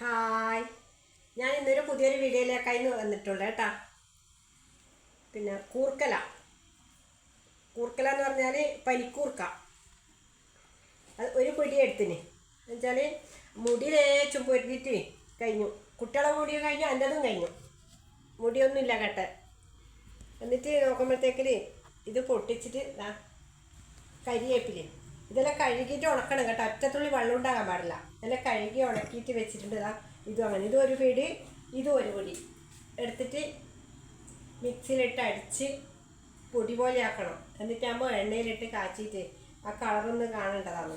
Hi. ഞാൻ ഇന്നൊരു പുതിയൊരു വീഡിയോയിലേക്കായി വന്നിട്ടുണ്ട് കേട്ടാ. പിന്നെ കൂർക്കല. കൂർക്കല എന്ന് പറഞ്ഞാൽ പനിക്കൂർക്ക. അത് ഒരു പിടി എടുത്തിന്. എന്നുവെച്ചാൽ മുടി ലേച്ചും പൊരുതിയിട്ട് കഴിഞ്ഞു. കുട്ടികളെ മുടി കഴിഞ്ഞു എന്റെതും കഴിഞ്ഞു. മുടിയൊന്നുമില്ല കേട്ടെ. എന്നിട്ട് നോക്കുമ്പോഴത്തേക്കിൽ ഇത് പൊട്ടിച്ചിട്ട് കരിയേപ്പിൽ. ഇതെല്ലാം കഴുകിയിട്ട് ഉണക്കണം കേട്ടോ. അറ്റത്തുള്ളി വെള്ളം ഉണ്ടാകാൻ പാടില്ല. ഇതെല്ലാം കഴുകി ഉണക്കിയിട്ട് വെച്ചിട്ടുണ്ട് ഇതാ. ഇതും അങ്ങനെ. ഇതും ഒരു പിടി ഇതും ഒരു പൊടി. എടുത്തിട്ട് മിക്സിയിലിട്ട് അടിച്ച് പൊടി പോലെ ആക്കണം. എന്നിട്ടാകുമ്പോൾ എണ്ണയിലിട്ട് കാച്ചിട്ട് ആ കളറൊന്ന് കാണേണ്ടതാണ്.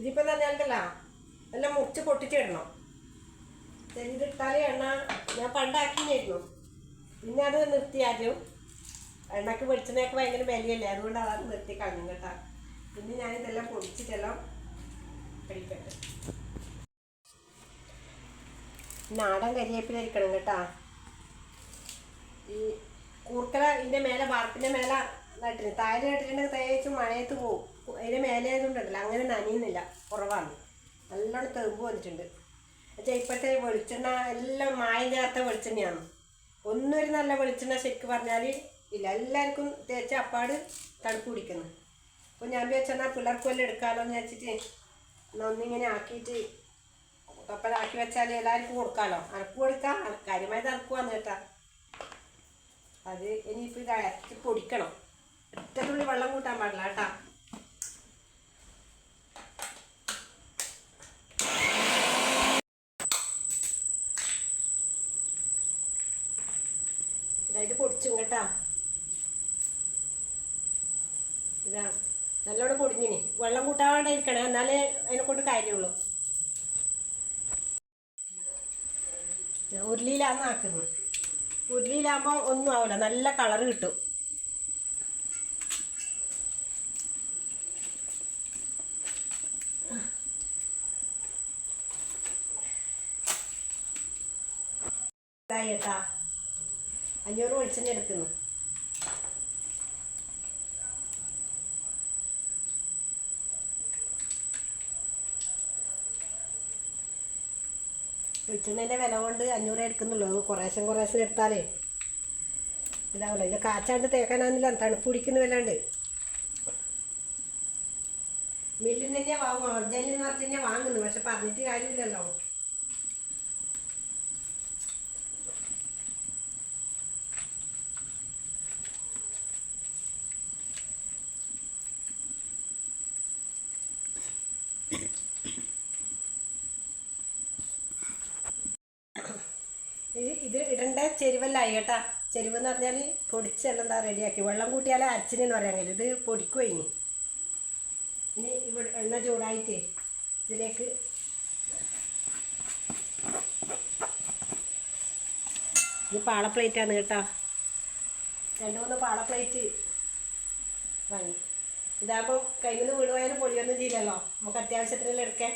ഇതിപ്പോൾ തന്നെ ഉണ്ടല്ല. എല്ലാം മുറിച്ച് പൊട്ടിച്ചിടണം ഇതിട്ടാൽ എണ്ണ ഞാൻ പണ്ടാക്കിയിരുന്നു പിന്നെ അത് നിർത്തി ആദ്യം. എണ്ണക്ക് വെളിച്ചെണ്ണയൊക്കെ ഭയങ്കര വിലയല്ലേ? അതുകൊണ്ട് അതാണ് നിർത്തി കളഞ്ഞു കേട്ടോ. പിന്നെ ഞാനിതെല്ലാം പൊടിച്ചിട്ടെല്ലാം കഴിക്കട്ടെ. നാടൻ കരിവേപ്പിലായിരിക്കണം കേട്ടാ. ഈ കൂർക്കല ഇതിന്റെ മേലെ വാർപ്പിന്റെ മേലെ നട്ടിന് താഴെ നട്ടിട്ടുണ്ടെങ്കിൽ തേച്ച് മഴയത്ത് പോവും അതിന്റെ മേലെ ആയതുകൊണ്ടല്ലോ അങ്ങനെ നനയുന്നില്ല കുറവാണ്. നല്ലോണം തെമ്പ് വന്നിട്ടുണ്ട്. പക്ഷേ ഇപ്പോഴത്തെ വെളിച്ചെണ്ണ എല്ലാം മായം ചേർത്ത വെളിച്ചെണ്ണയാണ്. ഒന്നൊരു നല്ല വെളിച്ചെണ്ണ ശരിക്കും പറഞ്ഞാൽ ഇല്ല. എല്ലാവർക്കും തേച്ച അപ്പാട് തണുപ്പ് പിടിക്കുന്നു. അപ്പോൾ ഞാൻ വിചാരിച്ചാൽ പിള്ളേർക്ക് വല്ലതും എടുക്കാമല്ലോ എന്ന് വെച്ചിട്ട് നന്നിങ്ങനെ ആക്കിയിട്ട് തൊപ്പലാക്കി വെച്ചാൽ എല്ലാവർക്കും കൊടുക്കാമല്ലോ അനക്ക് കൊടുക്കാം. കാര്യമായി തറക്കുവാന്ന് കേട്ടാ. അത് ഇനിയിപ്പോൾ ഇത് പൊടിക്കണം. ഒറ്റ തുള്ളി വെള്ളം കൂട്ടാൻ പാടില്ല കേട്ടാ. ഇതായിട്ട് പൊടിച്ചും കേട്ടാ. ഇതാ നല്ലോണം പൊടിഞ്ഞിന്. വെള്ളം കൂട്ടാണ്ടിരിക്കണേ എന്നാലേ അതിനെ കൊണ്ട് കാര്യമുള്ളൂ. ഉരുളിയിലാന്ന് ആക്കുന്നത് ഉരുളിയിലാകുമ്പോൾ ഒന്നും ആവില്ല നല്ല കളർ കിട്ടും. ഇതായി അഞ്ഞൂറ് വെളിച്ചെണ്ണ എടുക്കുന്നു. വെളിച്ചെണ്ണേന്റെ വില കൊണ്ട് അഞ്ഞൂറ് എടുക്കുന്നുള്ളൂ. അത് കുറേശ്ശം കുറേശ്ശം എടുത്താലേ. ഇതാവില്ല ഇത് കാച്ചാണ്ട് തേക്കാനാന്നില്ല. തണുപ്പ് പിടിക്കുന്ന വല്ലാണ്ട്. മില്ലിൽ തന്നെയാണ് വാങ്ങും. ഒറിജിനലിൽ നിന്ന് പറഞ്ഞ് തന്നെ വാങ്ങുന്നു. പക്ഷെ പറഞ്ഞിട്ട് കാര്യമില്ലല്ലോ. ഇത് ഇടേണ്ട ചെരുവല്ലായി കേട്ടാ. ചെരുവ് എന്ന് പറഞ്ഞാൽ പൊടിച്ചെല്ലാം എന്താ റെഡിയാക്കി വെള്ളം കൂട്ടിയാൽ അരച്ചിനെന്ന് പറയാൻ കഴിയും ഇത് പൊടിക്കുക ഇനി. ഇനി ഇവിടെ എണ്ണ ചൂടായിട്ട് ഇതിലേക്ക് ഇത് പാള ആണ് കേട്ടോ. രണ്ട് മൂന്ന് പാള പ്ലേറ്റ് വാങ്ങി. ഇതാകുമ്പോൾ കയ്യിൽ നിന്ന് വീട് പോയാലും പൊടിയൊന്നും ചെയ്യില്ലല്ലോ. നമുക്ക് അത്യാവശ്യത്തിനെല്ലാം എടുക്കാൻ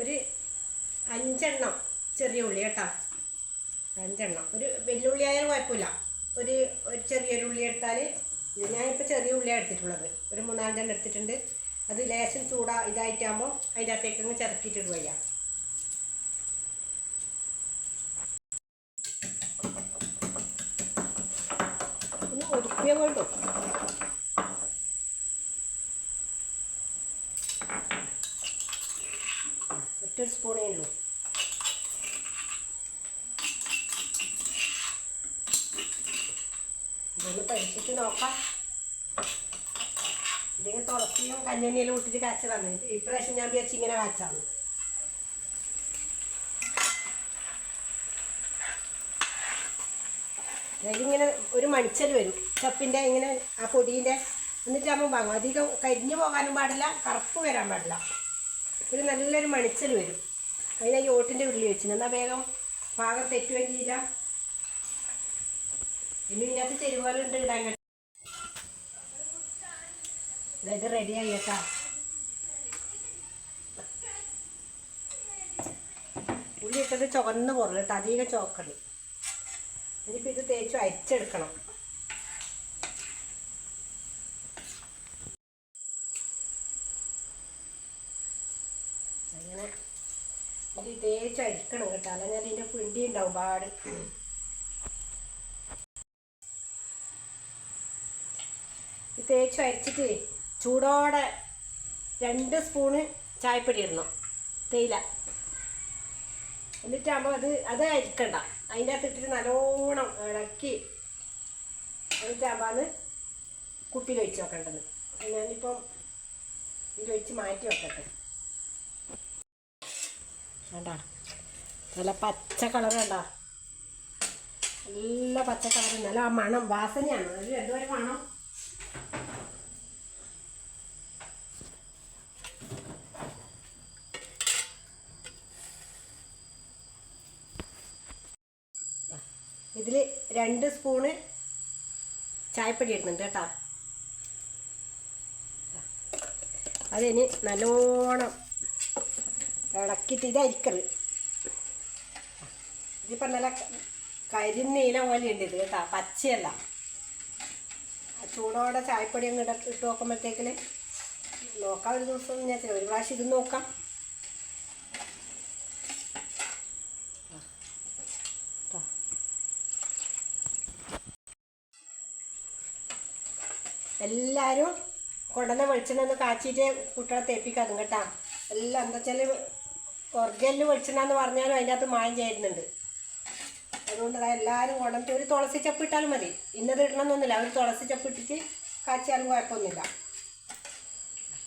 ഒരു അഞ്ചെണ്ണം ചെറിയ ഉള്ളി കേട്ടോ. അഞ്ചെണ്ണം. ഒരു വെല്ലുള്ളി ആയാലും കുഴപ്പമില്ല. ഒരു ഒരു ചെറിയൊരു ഉള്ളി എടുത്താൽ ഞാനിപ്പോൾ ചെറിയ ഉള്ളിയാണ് എടുത്തിട്ടുള്ളത്. ഒരു മൂന്നാലഞ്ചെണ്ണം എടുത്തിട്ടുണ്ട്. അത് ലേശം ചൂടാ ഇതായിട്ടാകുമ്പോൾ അതിന്റെ അകത്തേക്ക് അങ്ങ് ചിറക്കിയിട്ടിട്ട് വയ്യ ഒന്ന് ഒതുക്കിയ കൊണ്ടു ഒറ്റൊരു സ്പൂണേ ഉള്ളൂ ഇതൊന്ന് പരീക്ഷിച്ച് നോക്കാം. ഇതിങ്ങനെ തുളസിയും കഞ്ഞെണ്ണയിലും ഇട്ടിട്ട് കാച്ചതാണ്. ഇപ്രാവശ്യം ഞാൻ വിചാരിച്ചു ഇങ്ങനെ കാച്ചാന്ന് ഇങ്ങനെ ഒരു മണിച്ചൽ വരും. ചപ്പിന്റെ ഇങ്ങനെ ആ പൊടീന്റെ എന്നിട്ടാകുമ്പോൾ വാങ്ങും. അധികം കരിഞ്ഞു പോകാനും പാടില്ല കറുപ്പ് വരാൻ പാടില്ല. ഒരു നല്ലൊരു മണിച്ചൽ വരും. അതിനാ ഈ ഓട്ടിന്റെ ഉള്ളിൽ വെച്ചിന്. എന്നാൽ വേഗം പാകം തെറ്റുകയും ഇനി ഇതിനകത്ത് ചെരുവാലുണ്ട് ഇടാൻ കേട്ടോ. ഇത് റെഡിയായി കേട്ടാ. ഉള്ളി ഇട്ടത് ചുവന്ന് പോറൽ കേട്ടോ അധികം ഇനിയിപ്പോൾ ഇത് തേച്ച് അരിച്ചെടുക്കണം. അങ്ങനെ ഇത് തേച്ച് അരിക്കണം കേട്ടോ അല്ലെങ്കിൽ അതിന്റെ പിണ്ടി ഉണ്ടാവും പാട്. തേച്ച് അരിച്ചിട്ട് ചൂടോടെ രണ്ട് സ്പൂണ് ചായപ്പൊടി ഇടണം. തേയില. എന്നിട്ടാകുമ്പോൾ അത് അത് അരിക്കണ്ട. അതിന്റെ അകത്ത് ഇട്ടിട്ട് നല്ലോണം ഇളക്കി എന്നിട്ടാകുമ്പോൾ അത് കുപ്പിയിൽ ഒഴിച്ച് വെക്കേണ്ടത്. ഞാനിപ്പം ഇതിലൊഴിച്ച് മാറ്റി വെക്കട്ടെ. വേണ്ട നല്ല പച്ച കളർ വേണ്ട നല്ല പച്ച കളർ നല്ല മണം. വാസനയാണ്. അതിൽ എന്തുവരെ മണം ഇതിൽ രണ്ട് സ്പൂണ് ചായപ്പൊടി ഇടുന്നുണ്ട് കേട്ടോ. അതിന് നല്ലോണം ഇളക്കിയിട്ട് ഇത് അരിക്കറ് ഇതിപ്പോൾ നല്ല കരിനീല പോലെ ഉണ്ട് ഇത് കേട്ടോ പച്ചയല്ല. ചൂടോടെ ചായപ്പൊടി അങ്ങ് ഇട ഇട്ട് നോക്കുമ്പോഴത്തേക്കിൽ നോക്കാം ഒരു ദിവസം ഞാൻ ഒരു പ്രാവശ്യം ഇത് നോക്കാം. എല്ലാവരും കൊണ്ടുവന്ന വെളിച്ചെണ്ണ ഒന്ന് കാച്ചിട്ട് കുട്ടികളെ തേപ്പിക്കാതും കേട്ടാ. എല്ലാം എന്താ വെച്ചാൽ ഒറിജിനൽ വെളിച്ചെണ്ണ എന്ന് പറഞ്ഞാലും അതിന്റെ അകത്ത് മായം ചേരുന്നുണ്ട്. അതുകൊണ്ട് അതാ എല്ലാവരും കൊണ്ടുവന്നിട്ട് ഒരു തുളസി ചപ്പ് ഇട്ടാലും മതി. ഇന്നത് ഇടണമെന്നൊന്നുമില്ല. ഒരു തുളസി ചപ്പ് ഇട്ടിട്ട് കാച്ചിയാലും കുഴപ്പമൊന്നുമില്ല.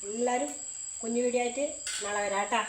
എല്ലാവരും കുഞ്ഞു വീടിയായിട്ട് നാളെ വരാം കേട്ടാ.